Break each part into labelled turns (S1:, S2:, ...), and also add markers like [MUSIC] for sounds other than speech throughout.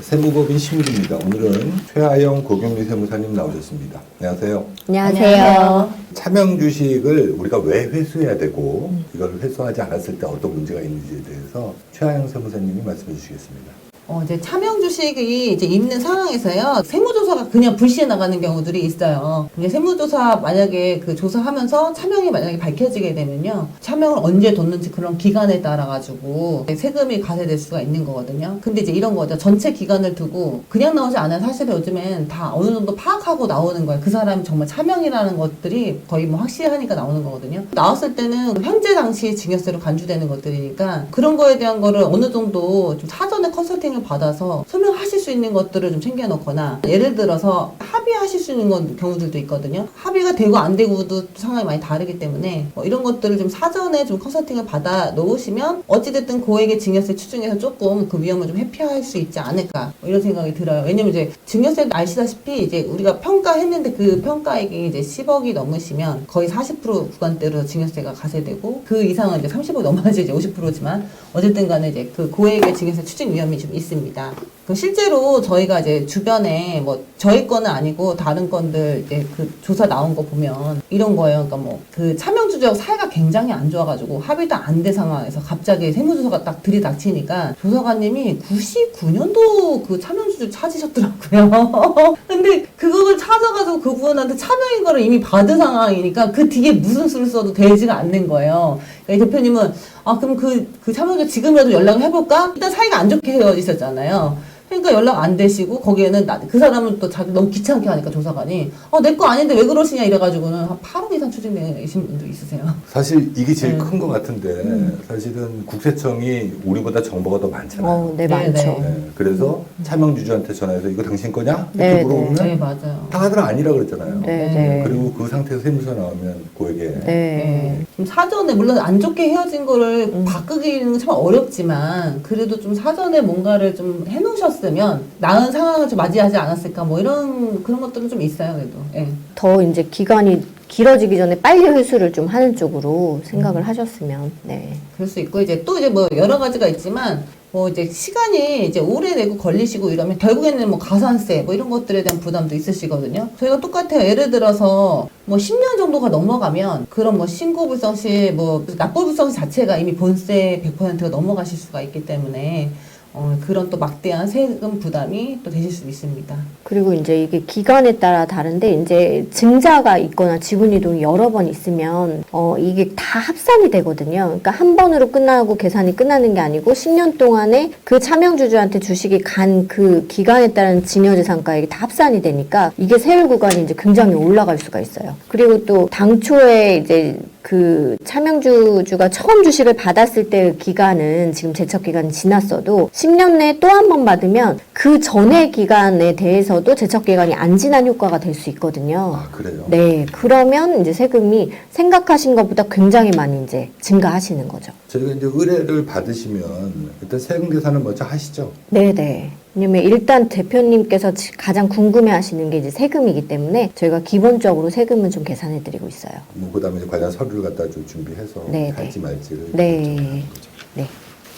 S1: 세무법인 심일입니다. 오늘은 최하영 고경리 세무사님 나오셨습니다. 안녕하세요.
S2: 안녕하세요.
S1: 차명 주식을 우리가 왜 회수해야 되고 이걸 회수하지 않았을 때 어떤 문제가 있는지에 대해서 최하영 세무사님이 말씀해 주시겠습니다.
S3: 어, 이제 차명 주식이 이제 있는 상황에서요, 세무조사가 그냥 불시에 나가는 경우들이 있어요. 이제 세무조사 만약에 그 조사하면서 차명이 만약에 밝혀지게 되면요, 차명을 언제 뒀는지 그런 기간에 따라가지고 세금이 가세될 수가 있는 거거든요. 근데 이제 이런 거죠. 전체 기간을 두고 그냥 나오지 않아요. 사실 요즘엔 다 어느 정도 파악하고 나오는 거예요. 그 사람이 정말 차명이라는 것들이 거의 뭐 확실하니까 나오는 거거든요. 나왔을 때는 현재 당시 증여세로 간주되는 것들이니까 그런 거에 대한 거를 어느 정도 좀 사전에 컨설팅 을 받아서 설명하실 수 있는 것들을 좀 챙겨놓거나 예를 들어서 합의하실 수 있는 건 경우들도 있거든요. 합의가 되고 안 되고도 상황이 많이 다르기 때문에 뭐 이런 것들을 좀 사전에 좀 컨설팅을 받아 놓으시면 어찌됐든 고액의 증여세 추중에서 조금 그 위험을 좀 회피할 수 있지 않을까 뭐 이런 생각이 들어요. 왜냐면 이제 증여세 아시다시피 이제 우리가 평가했는데 그 평가액이 이제 10억이 넘으시면 거의 40% 구간대로 증여세가 가세되고 그 이상은 이제 30억 넘어야지 이제 50%지만 어쨌든 간에 이제 그 고액의 증여세 추징 위험이 좀 있 습니다. 그 실제로 저희가 이제 주변에 뭐 저희 거는 아니고 다른 건들 이제 그 조사 나온 거 보면 이런 거예요. 그러니까 뭐 그 차명주주하고 사이가 굉장히 안 좋아가지고 합의도 안 된 상황에서 갑자기 세무조사가 딱 들이닥치니까 조사관님이 99년도 그 차명주주 찾으셨더라고요. [LAUGHS] 근데 그걸 찾아가지고 그분한테 차명인 거를 이미 받은 상황이니까 그 뒤에 무슨 수를 써도 되지가 않는 거예요. 그러니까 이 대표님은 아 그럼 그, 그 차명주 지금이라도 연락을 해볼까? 일단 사이가 안 좋게 헤어지셨잖아요. 그러니까 연락 안 되시고 거기에는 나, 그 사람은 또 자기 너무 귀찮게 하니까 조사관이 어 내 거 아닌데 왜 그러시냐 이래가지고는 한 8억 이상 추징되신 분도 있으세요.
S1: 사실 이게 제일
S3: 네.
S1: 큰것 같은데 사실은 국세청이 우리보다 정보가 더 많잖아요.
S2: 어, 네,
S3: 네,
S2: 많죠.
S3: 네.
S1: 네, 그래서 차명 주주한테 전화해서 이거 당신 거냐?
S2: 네,
S1: 이렇게 물어보면
S3: 네 맞아요.
S1: 다들 아니라 그랬잖아요.
S2: 네, 네.
S1: 그리고 그 상태에서 세무서 나오면 고액에
S2: 네.
S3: 네. 좀 사전에 물론 안 좋게 헤어진 거를
S2: 음.
S3: 바꾸기는 참 어렵지만 그래도 좀 사전에 뭔가를 좀 해놓으셨으면 나은 상황을 좀 맞이하지 않았을까 뭐 이런 그런 것들은 좀 있어요 그래도. 예.
S2: 더 이제 기간이 길어지기 전에 빨리 회수를 좀 하는 쪽으로 생각을
S3: 음.
S2: 하셨으면, 네.
S3: 그럴 수 있고 이제 또 이제 뭐 여러 가지가 있지만 뭐 이제 시간이 이제 오래 내고 걸리시고 이러면 결국에는 뭐 가산세 뭐 이런 것들에 대한 부담도 있으시거든요. 저희가 똑같아요. 예를 들어서 뭐 10년 정도가 넘어가면 그런 뭐 신고 불성시 뭐 납부 불성시 자체가 이미 본세 100%가 넘어가실 수가 있기 때문에 어, 그런 또 막대한 세금 부담이 또 되실 수 있습니다.
S2: 그리고 이제 이게 기간에 따라 다른데 이제 증자가 있거나 지분 이동이 여러 번 있으면 어 이게 다 합산이 되거든요. 그러니까 한 번으로 끝나고 계산이 끝나는 게 아니고 10년 동안에 그 차명주주한테 주식이 간 그 기간에 따른 증여재산가액이 다 합산이 되니까 이게 세율 구간이 이제 굉장히 올라갈 수가 있어요. 그리고 또 당초에 이제 그 차명주주가 처음 주식을 받았을 때 기간은 지금 제척 기간이 지났어도 10년 내에 또 한 번 받으면 그 전의 기간에 대해서도 제척 기간이 안 지난 효과가 될 수 있거든요.
S1: 아 그래요.
S2: 네, 그러면 이제 세금이 생각하신 것보다 굉장히 많이 이제 증가하시는 거죠.
S1: 저희가 이제 의뢰를 받으시면 일단 세금 계산을 먼저 하시죠.
S2: 네, 네. 왜냐면 일단 대표님께서 지- 가장 궁금해 하시는 게 이제 세금이기 때문에 저희가 기본적으로 세금은 좀 계산해 드리고 있어요.
S1: 뭐 그다음에 관련 서류를 갖다 좀 준비해서
S2: 네,
S1: 할지 말지를
S2: 네.
S1: 결정하는 거죠.
S2: 네.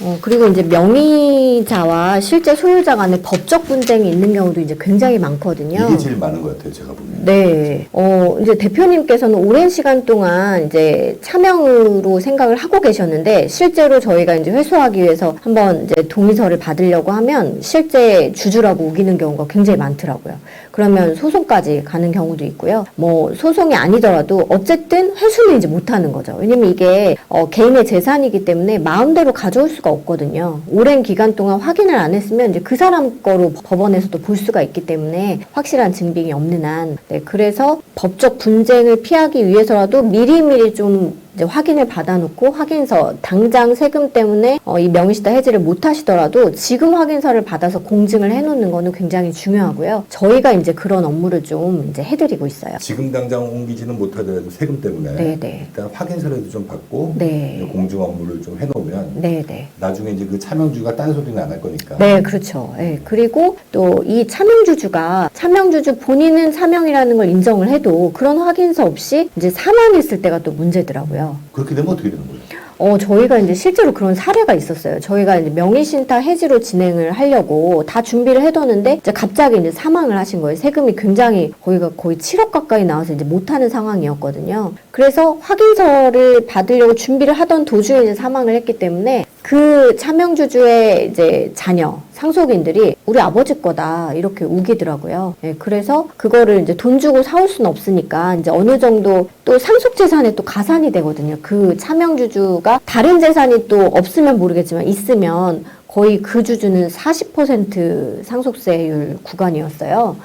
S2: 어, 그리고 이제 명의자와 실제 소유자 간에 법적 분쟁이 있는 경우도 이제 굉장히 많거든요.
S1: 이게 제일 많은 것 같아요, 제가 보기엔.
S2: 네. 어, 이제 대표님께서는 오랜 시간 동안 이제 차명으로 생각을 하고 계셨는데 실제로 저희가 이제 회수하기 위해서 한번 이제 동의서를 받으려고 하면 실제 주주라고 우기는 경우가 굉장히 많더라고요. 그러면 소송까지 가는 경우도 있고요. 뭐 소송이 아니더라도 어쨌든 회수는 이제 못 하는 거죠. 왜냐면 이게 어, 개인의 재산이기 때문에 마음대로 가져올 수가 없거든요. 오랜 기간 동안 확인을 안 했으면 이제 그 사람 거로 법원에서도 볼 수가 있기 때문에 확실한 증빙이 없는 한. 네, 그래서 법적 분쟁을 피하기 위해서라도 미리미리 좀 이제 확인을 받아놓고 확인서 당장 세금 때문에 어, 이 명의시다 해지를 못 하시더라도 지금 확인서를 받아서 공증을 해놓는 거는 굉장히 중요하고요. 저희가 이제 그런 업무를 좀 이제 해드리고 있어요.
S1: 지금 당장 옮기지는 못하더라도 세금 때문에
S2: 네, 네.
S1: 일단 확인서라도 좀 받고
S2: 네.
S1: 공증 업무를 좀 해놓으면
S2: 네, 네.
S1: 나중에 이제 그 차명주가 딴 소리는 안 할 거니까.
S2: 네, 그렇죠. 예, 그리고 또 이 차명주주가 차명주주 본인은 차명이라는 걸 인정을 해도 그런 확인서 없이 이제 사망했을 때가 또 문제더라고요.
S1: 그렇게 되면 어떻게 되는 거예요?
S2: 어, 저희가 이제 실제로 그런 사례가 있었어요. 저희가 이제 명의신탁 해지로 진행을 하려고 다 준비를 해뒀는데 이제 갑자기 이제 사망을 하신 거예요. 세금이 굉장히 거의가 거의 7억 가까이 나와서 이제 못하는 상황이었거든요. 그래서 확인서를 받으려고 준비를 하던 도중에 이제 사망을 했기 때문에 그 차명주주의 이제 자녀 상속인들이 우리 아버지 거다 이렇게 우기더라고요. 예, 그래서 그거를 이제 돈 주고 사올 수는 없으니까 이제 어느 정도 또 상속 재산에 또 가산이 되거든요. 그 차명주주가 다른 재산이 또 없으면 모르겠지만 있으면 거의 그 주주는 40% 상속세율 구간이었어요.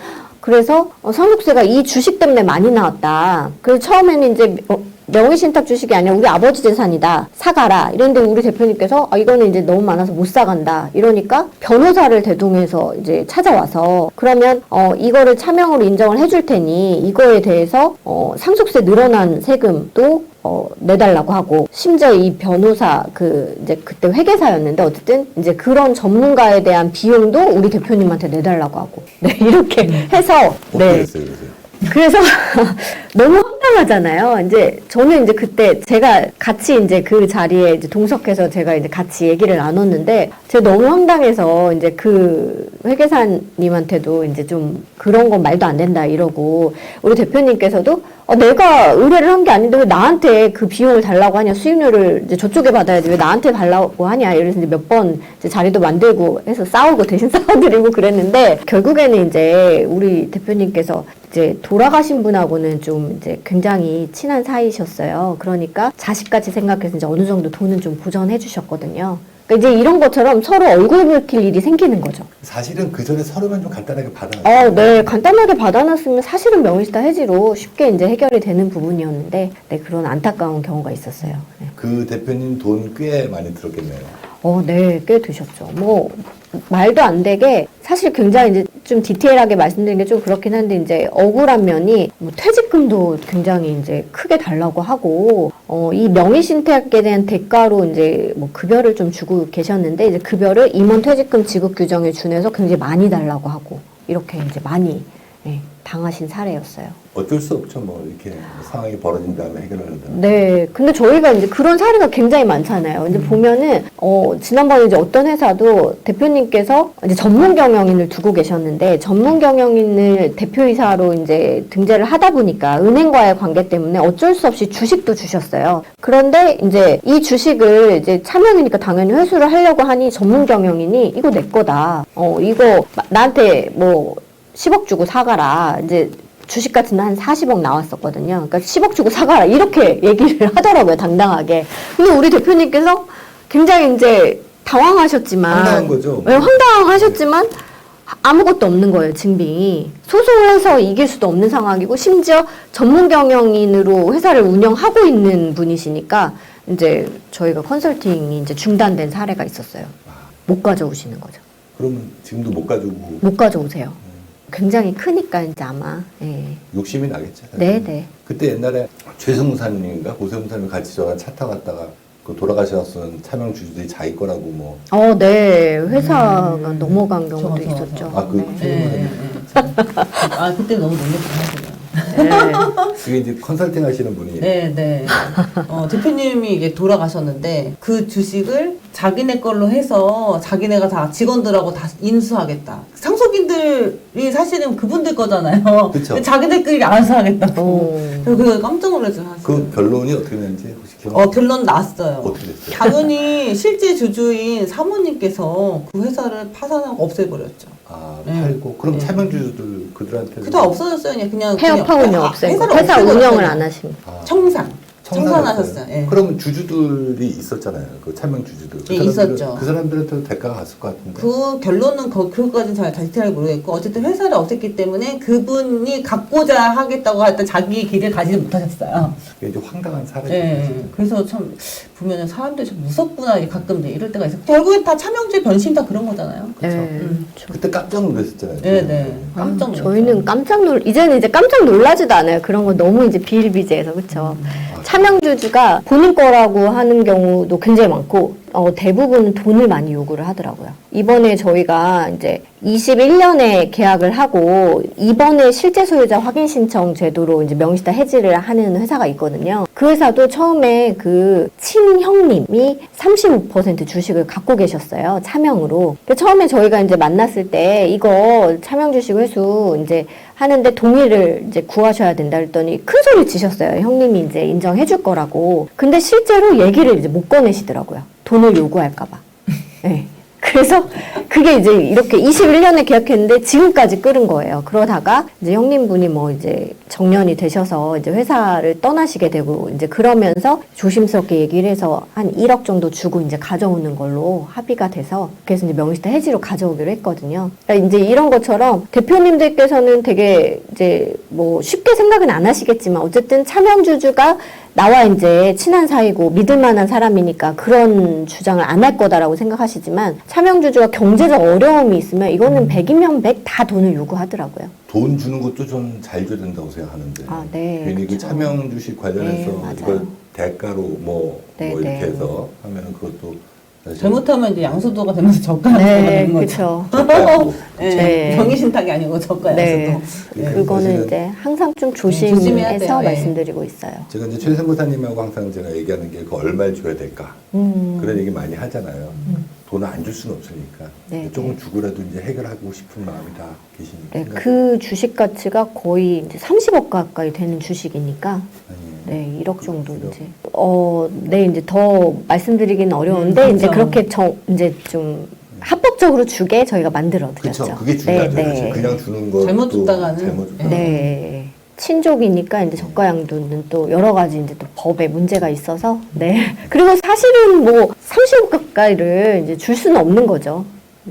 S2: 그래서 어, 상속세가 이 주식 때문에 많이 나왔다. 그래서 처음에는 이제 어, 명의신탁 주식이 아니라 우리 아버지 재산이다. 사가라. 이런데 우리 대표님께서 아, 이거는 이제 너무 많아서 못 사간다. 이러니까 변호사를 대동해서 이제 찾아와서 그러면 어, 이거를 차명으로 인정을 해줄 테니 이거에 대해서 어, 상속세 늘어난 세금도 어, 내달라고 하고 심지어 이 변호사 그 이제 그때 회계사였는데 어쨌든 이제 그런 전문가에 대한 비용도 우리 대표님한테 내달라고 하고 네 이렇게 해서
S1: 어떻게
S2: 네
S1: 됐어요, 그래서?
S2: 그래서 [LAUGHS] 너무 황당하잖아요. 이제 저는 이제 그때 제가 같이 이제 그 자리에 이제 동석해서 제가 이제 같이 얘기를 나눴는데 제가 너무 황당해서 이제 그 회계사님한테도 이제 좀 그런 건 말도 안 된다 이러고 우리 대표님께서도 어, 내가 의뢰를 한 게 아닌데 왜 나한테 그 비용을 달라고 하냐 수익료를 이제 저쪽에 받아야지 왜 나한테 달라고 하냐 이래서 이제 몇 번 자리도 만들고 해서 싸우고 대신 [LAUGHS] 싸워드리고 그랬는데 결국에는 이제 우리 대표님께서 이제 돌아가신 분하고는 좀 이제 굉장히 친한 사이셨어요. 그러니까 자식같이 생각해서 이제 어느 정도 돈은 좀 보전해 주셨거든요. 그러니까 이제 이런 것처럼 서로 얼굴 붉힐 일이 생기는 거죠.
S1: 사실은 그 전에 서류만 좀 간단하게
S2: 어,
S1: 받아놨어요.
S2: 네. 간단하게 받아놨으면 사실은 명의시타 해지로 쉽게 이제 해결이 되는 부분이었는데, 네, 그런 안타까운 경우가 있었어요. 네.
S1: 그 대표님 돈 꽤 많이 들었겠네요.
S2: 어, 네, 꽤 드셨죠. 뭐, 말도 안 되게, 사실 굉장히 이제 좀 디테일하게 말씀드린 게 좀 그렇긴 한데, 이제 억울한 면이, 뭐, 퇴직금도 굉장히 이제 크게 달라고 하고, 어, 이 명의신탁에 대한 대가로 이제 뭐 급여를 좀 주고 계셨는데, 이제 급여를 임원 퇴직금 지급 규정에 준해서 굉장히 많이 달라고 하고, 이렇게 이제 많이, 예, 당하신 사례였어요.
S1: 어쩔 수 없죠. 뭐 이렇게 상황이 벌어진 다음에 해결하는 다
S2: 네. 근데 저희가 이제 그런 사례가 굉장히 많잖아요. 이제 보면은, 어, 지난번에 이제 어떤 회사도 대표님께서 이제 전문 경영인을 두고 계셨는데, 전문 경영인을 대표이사로 이제 등재를 하다 보니까 은행과의 관계 때문에 어쩔 수 없이 주식도 주셨어요. 그런데 이제 이 주식을 이제 차명이니까 당연히 회수를 하려고 하니 전문 경영인이 이거 내 거다. 어, 이거 마- 나한테 뭐 10억 주고 사가라. 이제 주식 같은 데한 40억 나왔었거든요. 그러니까 10억 주고 사가라. 이렇게 [LAUGHS] 얘기를 하더라고요, 당당하게. 근데 우리 대표님께서 굉장히 이제 당황하셨지만.
S1: 황당한 거죠.
S2: 네, 황당하셨지만 아무것도 없는 거예요, 증빙이. 소송을 해서 이길 수도 없는 상황이고, 심지어 전문 경영인으로 회사를 운영하고 있는 분이시니까, 이제 저희가 컨설팅이 이제 중단된 사례가 있었어요. 못 가져오시는 거죠.
S1: 그러면 지금도 못 가지고
S2: 못 가져오세요. 굉장히 크니까 이제 아마. 예.
S1: 욕심이 나겠죠. 사실.
S2: 네, 네.
S1: 그때 옛날에 최승무사님인가 고세무사님 같이 저랑 차 타고 갔다가 그 돌아가셨던 차명 주주들이 자기 거라고 뭐.
S2: 어, 네. 회사가 넘어간 경우도
S3: 저.
S2: 있었죠.
S1: 아, 그
S2: 네.
S3: 네, 네, 네. 아, 그때 너무 놀랬구나.
S2: 네.
S1: 그게 이제 컨설팅 하시는 분이
S3: 네, 네. 어, 대표님이 이게 돌아가셨는데 그 주식을 자기네 걸로 해서 자기네가 다 직원들하고 다 인수하겠다. 상 속인들이 사실은 그분들 거잖아요.
S1: 그쵸.
S3: 근데 자기네끼리 알아서 하겠다고.
S2: 어.
S3: 그래서 그거 깜짝 놀랐죠, 사실.
S1: 그 결론이 어떻게 됐는지 혹시 기억?
S3: 어, 결론 났어요.
S1: 어떻게 됐어요?
S3: 당연히 실제 주주인 사모님께서 그 회사를 파산하고 없애버렸죠.
S1: 아
S3: 네.
S1: 팔고 그럼
S3: 네.
S1: 차명 주주들 그들한테
S3: 그다 없어졌어요. 그냥 그냥
S2: 폐업하고
S3: 그냥
S2: 없애고
S3: 회사를
S2: 회사. 운영을 안 하신.
S1: 아,
S3: 청산. 청산하셨어요. 예.
S1: 그러면 주주들이 있었잖아요. 그 차명 주주들. 그
S3: 예,
S1: 사람들은-
S3: 있었죠.
S1: 그 사람들한테도 대가가 갔을 것 같은데.
S3: 그 결론은 거, 그것까지는 잘 디테일하게 모르겠고 어쨌든 회사를 없앴기 때문에 그분이 갖고자 하겠다고 했던 자기 길을 가지 못하셨어요.
S1: 그게 이제 황당한 사례죠.
S3: 예. 그래서 참 보면은 사람들이 좀 무섭구나 가끔 이제 이럴 때가 있어. 결국에 다 차명제 변심 다 그런 거잖아요.
S2: 네.
S3: 음.
S2: 그렇죠.
S1: 그때 깜짝 놀랐었잖아요.
S3: 네, 네. 깜짝
S2: 아,
S3: 놀랐어요.
S2: 저희는 깜짝 놀 이제는 이제 깜짝 놀라지도 않아요. 그런 거 너무 이제 비일비재해서 그렇죠. 차명주주가 본인 거라고 하는 경우도 굉장히 많고 어, 대부분 돈을 많이 요구를 하더라고요. 이번에 저희가 이제 21년에 계약을 하고 이번에 실제 소유자 확인 신청 제도로 이제 명시다 해지를 하는 회사가 있거든요. 그 회사도 처음에 그 친형님이 35% 주식을 갖고 계셨어요. 차명으로. 처음에 저희가 이제 만났을 때 이거 차명 주식 회수 이제 하는데 동의를 이제 구하셔야 된다 했더니 큰 소리 치셨어요. 형님이 이제 인정해 줄 거라고. 근데 실제로 얘기를 이제 못 꺼내시더라고요. 돈을 요구할까봐. 네. 그래서 그게 이제 이렇게 21년에 계약했는데 지금까지 끌은 거예요. 그러다가 이제 형님분이 뭐 이제 정년이 되셔서 이제 회사를 떠나시게 되고 이제 그러면서 조심스럽게 얘기를 해서 한 1억 정도 주고 이제 가져오는 걸로 합의가 돼서 그래서 이제 명시다 해지로 가져오기로 했거든요. 그러니까 이제 이런 것처럼 대표님들께서는 되게 이제 뭐 쉽게 생각은 안 하시겠지만 어쨌든 차명주주가 나와 이제 친한 사이고 믿을 만한 사람이니까 그런 주장을 안 할 거다라고 생각하시지만 차명주주가 경제적 어려움이 있으면 이거는 100이면 100다 돈을 요구하더라고요.
S1: 돈 주는 것도 좀 잘 줘야 된다고 생각하는데
S2: 아, 네,
S1: 괜히 그
S2: 그쵸.
S1: 차명 주식 관련해서
S2: 네.
S1: 이걸 대가로 뭐,
S2: 네,
S1: 뭐 이렇게
S2: 네.
S1: 해서 하면은 그것도
S3: 잘못하면 이제 양수도가 되면서 저가가
S2: 네,
S3: 되는 거죠.
S2: 그렇죠. [LAUGHS]
S3: 네.
S2: 네.
S3: 경의신탁이 아니고 저가
S2: 네.
S3: 양수도. 네.
S2: 그거는 이제 항상 좀
S3: 조심해야
S2: 조심해서
S3: 돼요, 예.
S2: 말씀드리고 있어요.
S1: 제가 이제 최 선고사님하고 항상 제가 얘기하는 게그 얼마를 줘야 될까
S2: 음.
S1: 그런 얘기 많이 하잖아요. 돈을 안 줄 수는 없으니까
S2: 네,
S1: 조금 주고라도 이제 해결하고 싶은 마음이 다 계시니까
S2: 네, 그 주식 가치가 거의 이제 30억 가까이 되는 주식이니까
S1: 아니,
S2: 네, 1억 정도. 이제 어, 네 이제 더 말씀드리기는 어려운데
S3: 음,
S2: 이제
S3: 그렇죠.
S2: 그렇게 정 이제 좀 합법적으로 주게 저희가 만들어 드렸죠.
S1: 그렇죠. 그게 중요하죠.
S2: 네, 네.
S1: 그냥 주는 거
S3: 잘못 줬다가는-
S1: 잘못 줬다가
S2: 네. 친족이니까 이제 저가양도는 또 여러 가지 이제 또 법에 문제가 있어서 네. [LAUGHS] 그리고 사실은 뭐 30억 가까이를 이제 줄 수는 없는 거죠.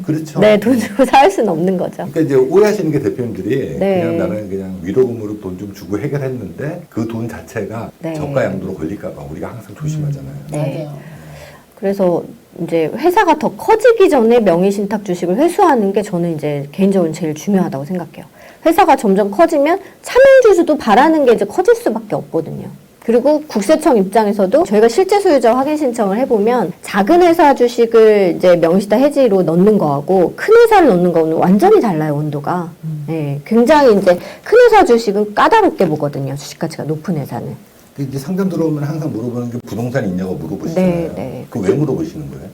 S1: 그렇죠.
S2: 네, 돈 주고 살 수는 없는 거죠.
S1: 그러니까 이제 오해하시는 게 대표님들이
S2: 네.
S1: 그냥 나는 그냥 위로금으로 돈 좀 주고 해결했는데 그 돈 자체가
S2: 네.
S1: 저가 양도로 걸릴까봐 우리가 항상 조심하잖아요.
S2: 네.
S3: 맞아요.
S2: 그래서 이제 회사가 더 커지기 전에 명의신탁 주식을 회수하는 게 저는 이제 개인적으로 제일 중요하다고 생각해요. 회사가 점점 커지면 차명 주주도 바라는 게 이제 커질 수밖에 없거든요. 그리고 국세청 입장에서도 저희가 실제 소유자 확인 신청을 해보면 작은 회사 주식을 이제 명의시타 해지로 넣는 거하고 큰 회사를 넣는 거는 완전히 달라요, 온도가. 네, 굉장히 이제 큰 회사 주식은 까다롭게 보거든요, 주식 가치가 높은 회사는.
S1: 그 이제 상담 들어오면 항상 물어보는 게 부동산 있냐고 물어보시잖아요.
S2: 네, 네.
S1: 그왜 물어보시는 거예요?